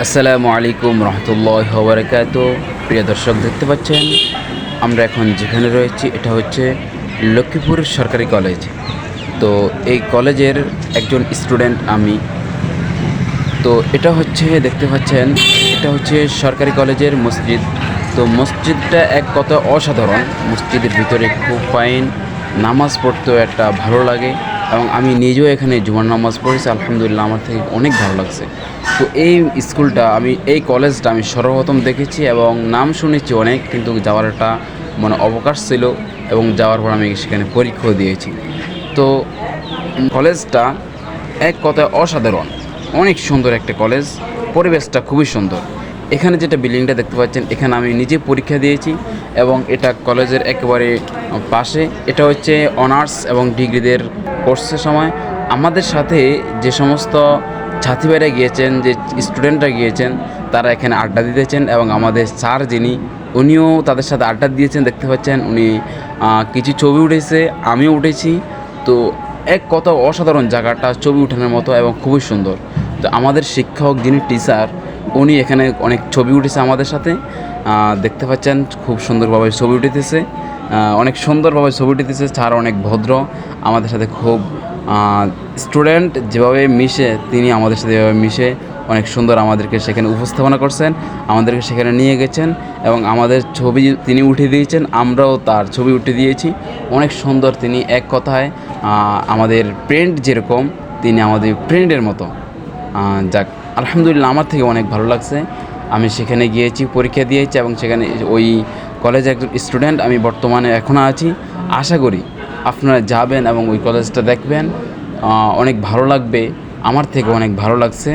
আসসালামু আলাইকুম রহমতুল্লাহ ওবরাকাত প্রিয় দর্শক, দেখতে পাচ্ছেন, আমরা এখন যেখানে রয়েছি, এটা হচ্ছে লক্ষ্মীপুর সরকারি কলেজ। তো এই কলেজের একজন স্টুডেন্ট আমি। তো এটা হচ্ছে, দেখতে পাচ্ছেন, এটা হচ্ছে সরকারি কলেজের মসজিদ। তো মসজিদটা এক কথা অসাধারণ। মসজিদের ভিতরে খুব ফাইন নামাজ পড়তেও একটা ভালো লাগে। এবং আমি নিজেও এখানে জুমার নামাজ পড়েছি, আলহামদুলিল্লাহ আমার থেকে অনেক ভালো লাগছে। তো এই স্কুলটা, আমি এই কলেজটা আমি সর্বপ্রথম দেখেছি এবং নাম শুনেছি অনেক, কিন্তু যাওয়ার একটা মানে অবকাশ ছিল এবং যাওয়ার পর আমি সেখানে পরীক্ষাও দিয়েছি। তো কলেজটা এক কথায় অসাধারণ, অনেক সুন্দর একটা কলেজ, পরিবেশটা খুবই সুন্দর। এখানে যেটা বিল্ডিংটা দেখতে পাচ্ছেন, এখানে আমি নিজে পরীক্ষা দিয়েছি এবং এটা কলেজের একেবারে পাশে। এটা হচ্ছে অনার্স এবং ডিগ্রিদের কোর্সের সময়। আমাদের সাথে যে সমস্ত ছাত্রীভাইরা গিয়েছেন, যে স্টুডেন্টরা গিয়েছেন, তারা এখানে আড্ডা দিতেছেন এবং আমাদের স্যার যিনি, উনিও তাদের সাথে আড্ডা দিয়েছেন, দেখতে পাচ্ছেন উনি কিছু ছবি উঠেছে, আমিও উঠেছি। তো এক কত অসাধারণ জায়গাটা, ছবি উঠানোর মতো এবং খুবই সুন্দর। তো আমাদের শিক্ষক যিনি টিচার উনি এখানে অনেক ছবি উঠেছে আমাদের সাথে। দেখতে পাচ্ছেন, খুব সুন্দরভাবে ছবি উঠেতেছে অনেক সুন্দরভাবে ছবি উঠেছে, স্যার অনেক ভদ্র, আমাদের সাথে খুব স্টুডেন্ট যেভাবে মিশে, তিনি আমাদের সাথে এভাবে মিশে অনেক সুন্দর আমাদেরকে সেখানে উপস্থাপনা করছেন, আমাদেরকে সেখানে নিয়ে গেছেন এবং আমাদের ছবি তিনি উঠে দিয়েছেন, আমরাও তার ছবি উঠে দিয়েছি। অনেক সুন্দর তিনি এক কথায় আমাদের প্রিন্ট যেরকম, তিনি আমাদের প্রিন্টের মতো। যাক, আলহামদুলিল্লাহ আমার থেকে অনেক ভালো লাগছে। আমি সেখানে গিয়েছি, পরীক্ষা দিয়েছি এবং সেখানে ওই কলেজে একজন স্টুডেন্ট আমি বর্তমানে এখনও আছি। আশা করি আপনারা যাবেন এবং ওই কলেজটা দেখবেন। অনেক ভালো লাগবে, আমার থেকে অনেক ভালো লাগছে।